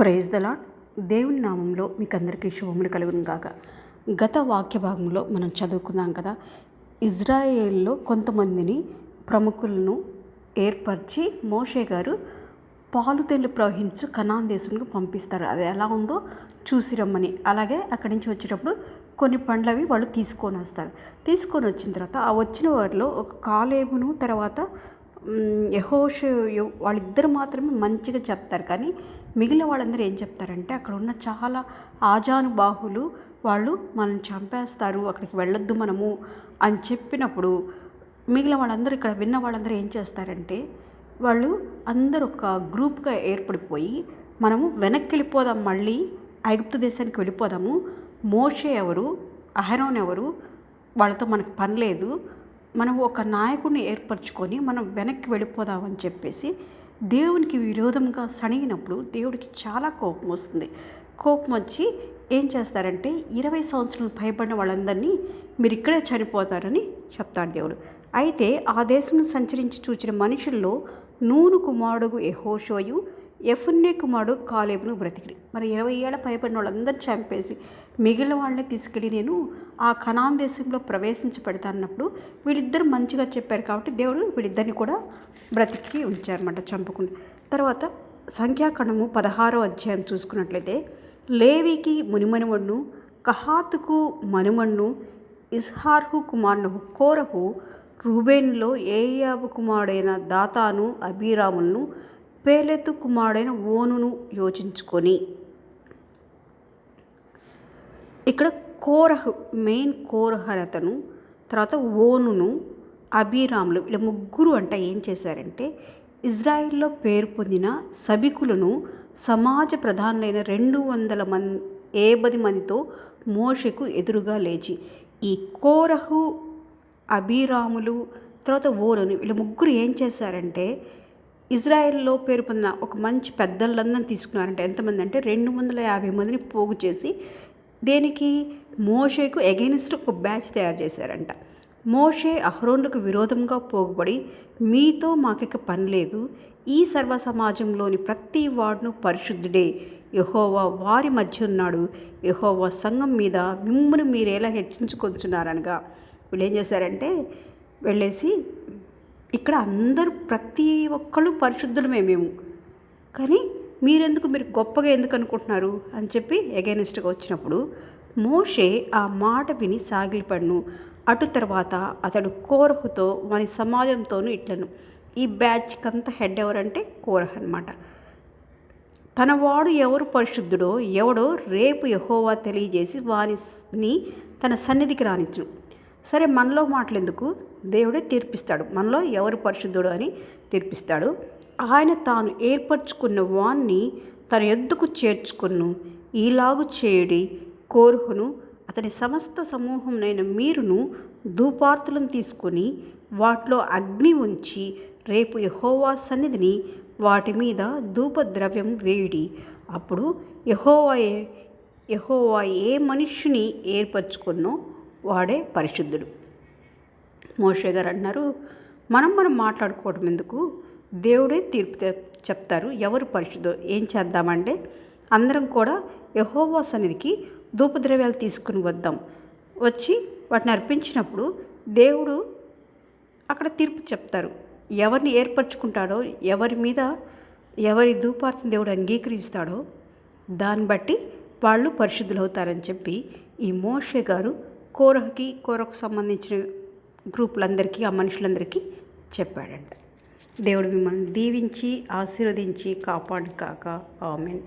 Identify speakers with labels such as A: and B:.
A: Praise the Lord దేవుని నామంలో మీకు అందరికీ శుభములు కలుగును గాక. గత వాక్య భాగంలో మనం చదువుకున్నాం కదా ఇజ్రాయేల్లో కొంతమందిని ప్రముఖులను ఏర్పరిచి మోషే గారు పాలు తెల్లు ప్రవహించు కనాన్ దేశంకు పంపిస్తారు. అది ఎలా ఉందో చూసి రమ్మని. అలాగే అక్కడి నుంచి వచ్చేటప్పుడు కొన్ని పండ్లవి వాళ్ళు తీసుకొని వస్తారు. తీసుకొని వచ్చిన తర్వాత ఆ వచ్చిన వారిలో ఒక కాలేబును తర్వాత యహోష వాళ్ళిద్దరు మాత్రమే మంచిగా చెప్తారు. కానీ మిగిలిన వాళ్ళందరూ ఏం చెప్తారంటే అక్కడ ఉన్న చాలా ఆజానుబాహులు వాళ్ళు మనం చంపేస్తారు అక్కడికి వెళ్ళొద్దు మనము అని చెప్పినప్పుడు మిగిలిన వాళ్ళందరూ ఇక్కడ విన్న వాళ్ళందరూ ఏం చేస్తారంటే వాళ్ళు అందరూ ఒక గ్రూప్గా ఏర్పడిపోయి మనము వెనక్కి వెళ్ళిపోదాం మళ్ళీ ఐగుప్తు దేశానికి వెళ్ళిపోదాము మోషే ఎవరు అహరోన్ ఎవరు వాళ్ళతో మనకు పని లేదు మనం ఒక నాయకుడిని ఏర్పరచుకొని మనం వెనక్కి వెళ్ళిపోదామని చెప్పేసి దేవునికి విరోధంగా సణిగినప్పుడు దేవుడికి చాలా కోపం వస్తుంది. కోపం వచ్చి ఏం చేస్తారంటే ఇరవై సంవత్సరాలు భయపడిన వాళ్ళందరినీ మీరు ఇక్కడే చనిపోతారని చెప్తాడు దేవుడు. అయితే ఆ దేశంలో సంచరించి చూచిన మనుషుల్లో నూను కుమారుడు యహోషోయు ఎఫున్నే కుమారుడు కాలేబును బ్రతికిరి. మరి ఇరవై ఏళ్ళ పైబడిన వాళ్ళందరూ చంపేసి మిగిలిన వాళ్ళని తీసుకెళ్ళి నేను ఆ కనాన్ దేశంలో ప్రవేశించి పెడతానన్నప్పుడు వీళ్ళిద్దరు మంచిగా చెప్పారు కాబట్టి దేవుడు వీళ్ళిద్దరిని కూడా బ్రతికి ఉంచారన్నమాట చంపకుండా. తర్వాత సంఖ్యాకణము పదహారో అధ్యాయం చూసుకున్నట్లయితే లేవికి మునిమనుమణ్ణు కహాతుకు మనుమణ్ణు ఇస్హార్హు కుమారుడు కోరహు రూబేన్లో ఏయాబు కుమారుడైన దాతాను అభిరాములను పేలెత్తు కుమారుడైన ఓనును యోచించుకొని. ఇక్కడ కోరహ్ మెయిన్ కోరహ్ అతను తర్వాత ఓనును అభిరాములు వీళ్ళ ముగ్గురు అంట ఏం చేశారంటే ఇజ్రాయిల్లో పేరు పొందిన సభికులను సమాజ ప్రధానులైన రెండు వందల మంది ఏబది మందితో మోషకు ఎదురుగా లేచి ఈ కోరహు అభిరాములు తర్వాత ఓనును వీళ్ళ ముగ్గురు ఏం చేశారంటే ఇజ్రాయెల్లో పేరు పొందిన ఒక మంచి పెద్దలందరిని తీసుకున్నారంట. ఎంతమంది అంటే రెండు వందల యాభై మందిని పోగు చేసి దేనికి? మోషేకు ఎగెనిస్ట్ ఒక బ్యాచ్ తయారు చేశారంట. మోషే అహ్రోన్లకు విరోధంగా పోగుబడి మీతో మాకిక పని లేదు. ఈ సర్వ సమాజంలోని ప్రతి వాడును పరిశుద్ధుడే. యహోవా వారి మధ్య ఉన్నాడు. యహోవా సంఘం మీద మిమ్మల్ని మీరు ఎలా హెచ్చించుకొంచున్నారనగా. వీళ్ళు ఏం చేశారంటే వెళ్ళేసి ఇక్కడ అందరూ ప్రతి ఒక్కళ్ళు పరిశుద్ధులమే మేము. కానీ మీరెందుకు మీరు గొప్పగా ఎందుకు అనుకుంటున్నారు అని చెప్పి ఎగైనెస్ట్గా వచ్చినప్పుడు మోషే ఆ మాట విని సాగిలిపడ్ను. అటు తర్వాత అతడు కోరహుతో వాని సమాజంతోనూ ఇట్లను. ఈ బ్యాచ్కి హెడ్ ఎవరంటే కోరహ్ అనమాట తన వాడు ఎవరు పరిశుద్ధుడో ఎవడో రేపు యహోవా తెలియజేసి వానిని తన సన్నిధికి రానిచ్చును. సరే మనలో మాటలెందుకు? దేవుడే తీర్పిస్తాడు. మనలో ఎవరు పరిశుద్ధుడు అని తీర్పిస్తాడు. ఆయన తాను ఏర్పరచుకున్న వాణ్ణి తన ఎద్దుకు చేర్చుకును. ఈలాగు చేయడి కోరుకును. అతని సమస్త సమూహంనైన మీరును ధూపార్తులను తీసుకొని వాటిలో అగ్ని ఉంచి రేపు యహోవా సన్నిధిని వాటి మీద ధూపద్రవ్యం వేయుడి. అప్పుడు యహోవాయే యహోవా ఏ మనుష్యుని ఏర్పరచుకున్నో వాడే పరిశుద్ధుడు. మోషే గారు అంటున్నారు మనం మనం మాట్లాడుకోవడం ఎందుకు? దేవుడే తీర్పు చెప్తారు. ఎవరు పరిశుద్ధో ఏం చేద్దామంటే అందరం కూడా యహోవా సన్నిధికి ధూపద్రవ్యాలు తీసుకుని వద్దాం. వచ్చి వాటిని అర్పించినప్పుడు దేవుడు అక్కడ తీర్పు చెప్తారు. ఎవరిని ఏర్పరచుకుంటాడో ఎవరి మీద ఎవరి ధూపార్థం దేవుడు అంగీకరిస్తాడో దాన్ని బట్టి వాళ్ళు పరిశుద్ధులు అవుతారని చెప్పి ఈ మోషే గారు కోరహకి కోరకు సంబంధించిన గ్రూపులందరికీ ఆ మనుషులందరికీ చెప్పాడంట. దేవుడు మిమ్మల్ని దీవించి ఆశీర్వదించి కాపాడు కాక ఆమెన్.